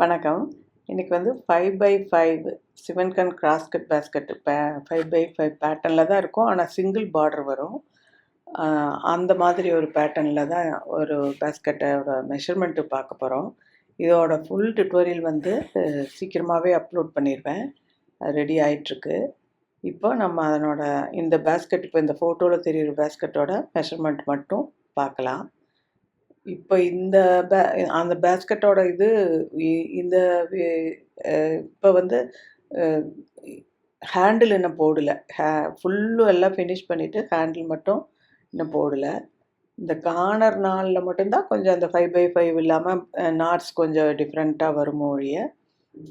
வணக்கம். இன்னைக்கு வந்து ஃபைவ் பை ஃபைவ் சிவன் கன் கிராஸ்கட் பேஸ்கட் பே ஃபைவ் பை ஃபைவ் பேட்டர்னில் தான் இருக்கும். ஆனால் சிங்கிள் பார்டர் வரும். அந்த மாதிரி ஒரு பேட்டர்னில் தான் ஒரு பேஸ்கட்டோட மெஷர்மெண்ட்டு பார்க்க போகிறோம் இதோட ஃபுல் டுட்டோரியல் வந்து சீக்கிரமாகவே அப்லோட் பண்ணிடுவேன். ரெடி ஆகிட்டுருக்கு இப்போ நம்ம அதனோட இந்த பேஸ்கட் இப்போ இந்த ஃபோட்டோவில் தெரியுற பேஸ்கட்டோட மெஷர்மெண்ட் மட்டும் பார்க்கலாம். இப்போ இந்த பே அந்த பேஸ்கட்டோட இது இ- இந்த இப்போ வந்து ஹேண்டில் இன்னும் போடலை. ஹே ஃபுல்லு எல்லாம் ஃபினிஷ் பண்ணிவிட்டு ஹேண்டில் மட்டும் இன்னும் போடல. இந்த கார்னர் நாளில் மட்டும்தான் கொஞ்சம் அந்த ஃபைவ் பை ஃபைவ் இல்லாமல் நாட்ஸ் கொஞ்சம் டிஃப்ரெண்ட்டாக வரும் ஒழிய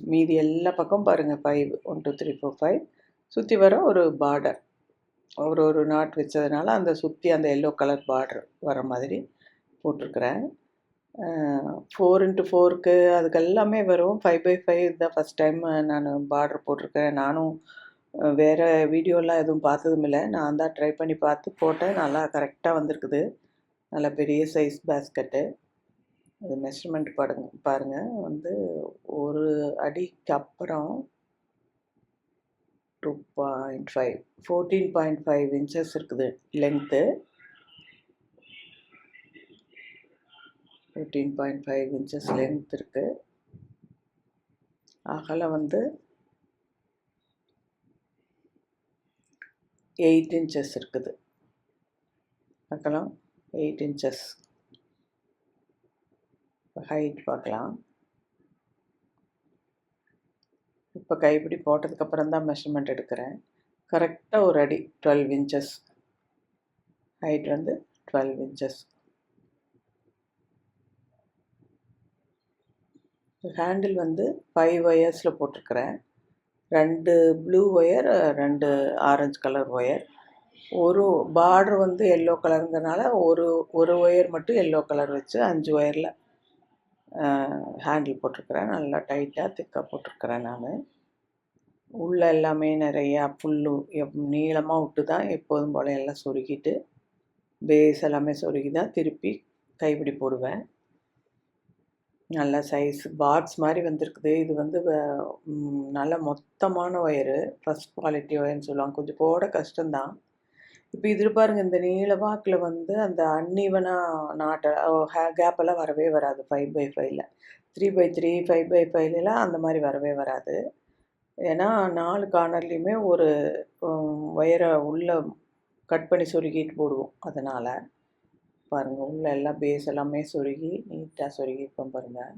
மீதி எல்லா பக்கம் பாருங்கள் five one two three four five சுற்றி வர ஒரு பார்டர் ஒரு ஒரு நாட் வச்சதுனால அந்த சுற்றி அந்த எல்லோ கலர் பார்டர் வர மாதிரி போட்டிருக்கிறேன். ஃபோர் இன்ட்டு ஃபோருக்கு அதுக்கு எல்லாமே வரும் ஃபைவ் பை ஃபைவ் தான் ஃபஸ்ட் டைம் நான் பார்டர் போட்டிருக்கேன். நானும் வேறு வீடியோலாம் எதுவும் பார்த்ததும் இல்லை. நான் தான் ட்ரை பண்ணி பார்த்து போட்டேன். நல்லா கரெக்டாக வந்திருக்குது. நல்ல பெரிய சைஸ் பேஸ்கட்டு அது மெஷர்மெண்ட் பாடுங்க பாருங்கள் வந்து ஒரு அடிக்கு அப்புறம் two point five fourteen point five inches இருக்குது length fifteen point five inches length இருக்குது அகலம் வந்து எயிட் இன்ச்சஸ் இருக்குது. அகலம் எயிட் இன்ச்சஸ் ஹைட் பார்க்கலாம். இப்போ கைப்பிடி போட்டதுக்கப்புறம் தான் மெஷர்மெண்ட் எடுக்கிறேன். கரெக்டாக ஒரு அடி டுவெல் இன்ச்சஸ் ஹைட் வந்து டுவெல் இன்ச்சஸ் ஹேண்டில் வந்து ஃபைவ் ஒயர்ஸில் போட்டிருக்கிறேன். ரெண்டு ப்ளூ ஒயர் ரெண்டு ஆரஞ்சு கலர் ஒயர் ஒரு பார்டர் வந்து எல்லோ கலருங்கிறனால ஒரு ஒரு ஒயர் மட்டும் எல்லோ கலர் வச்சு அஞ்சு ஒயரில் ஹேண்டில் போட்டிருக்கிறேன். நல்லா டைட்டாக திக்காக போட்டிருக்கிறேன் நான். உள்ளே எல்லாமே நிறையா புல்லு எப் நீளமாக விட்டு தான் எப்போதும் போல் எல்லாம் சொருகிட்டு பேஸ் எல்லாமே சொருகி தான் திருப்பி கைப்பிடி போடுவேன். நல்ல சைஸ் பாக்ஸ் மாதிரி வந்திருக்குது. இது வந்து வ- நல்ல மொத்தமான ஒயரு ஃபஸ்ட் குவாலிட்டி ஒயர்னு சொல்லுவாங்க. கொஞ்சம் போட கஷ்டம்தான். இப்போ இது பாருங்க இந்த நீல வாக்கில் வந்து அந்த அன்இவனாக நாட்டை கேப்பெல்லாம் வரவே வராது. ஃபைவ் பை ஃபைவ்ல three by three five by ஃபைவ்லாம் அந்த மாதிரி வரவே வராது. ஏன்னா நாலு கார்னர்லேயுமே ஒரு ஒயரை உள்ளே கட் பண்ணி சொருகிட்டு போடுவோம். அதனால். பாருங்கள் உள்ள எல்லாம் பேஸ் எல்லாமே சொருகி நீட்டாக சொருகிருப்போம் பாருங்கள்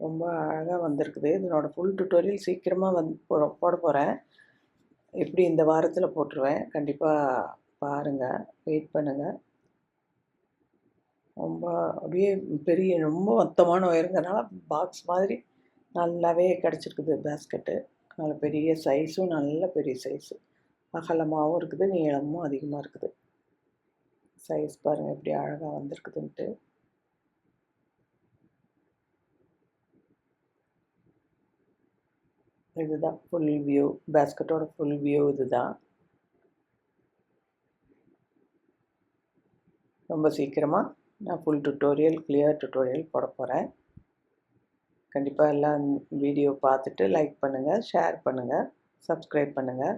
ரொம்ப அழகாக வந்திருக்குது. இதனோட ஃபுல் டுட்டோரியல் சீக்கிரமாக வந்து போட போட போகிறேன் எப்படி இந்த வாரத்தில் போட்டுருவேன் கண்டிப்பாக பாருங்கள் வெயிட் பண்ணுங்கள் ரொம்ப அப்படியே பெரிய ரொம்ப மொத்தமான உயரங்கிறனால பாக்ஸ் மாதிரி நல்லாவே கிடச்சிருக்குது பேஸ்கெட்டு நல்ல பெரிய சைஸும் நல்ல பெரிய சைஸு அகலமாகவும் இருக்குது நீளமும் அதிகமாக இருக்குது. சைஸ் பாருங்கள் எப்படி அழகாக வந்திருக்குதுன்ட்டு. இதுதான் ஃபுல் வியூ பேஸ்கெட்டோட ஃபுல் வியூ இதுதான். ரொம்ப சீக்கிரமாக நான் ஃபுல் டுட்டோரியல் கிளியர் டுட்டோரியல் போட போகிறேன் கண்டிப்பாக எல்லாம் வீடியோ பார்த்துட்டு லைக் பண்ணுங்கள் ஷேர் பண்ணுங்கள் சப்ஸ்கிரைப் பண்ணுங்கள்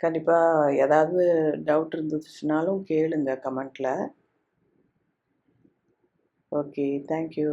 கண்டிப்பாக ஏதாவது டவுட் இருந்துச்சுனாலும் கேளுங்க கமெண்ட்டில் ஓகே தேங்க்யூ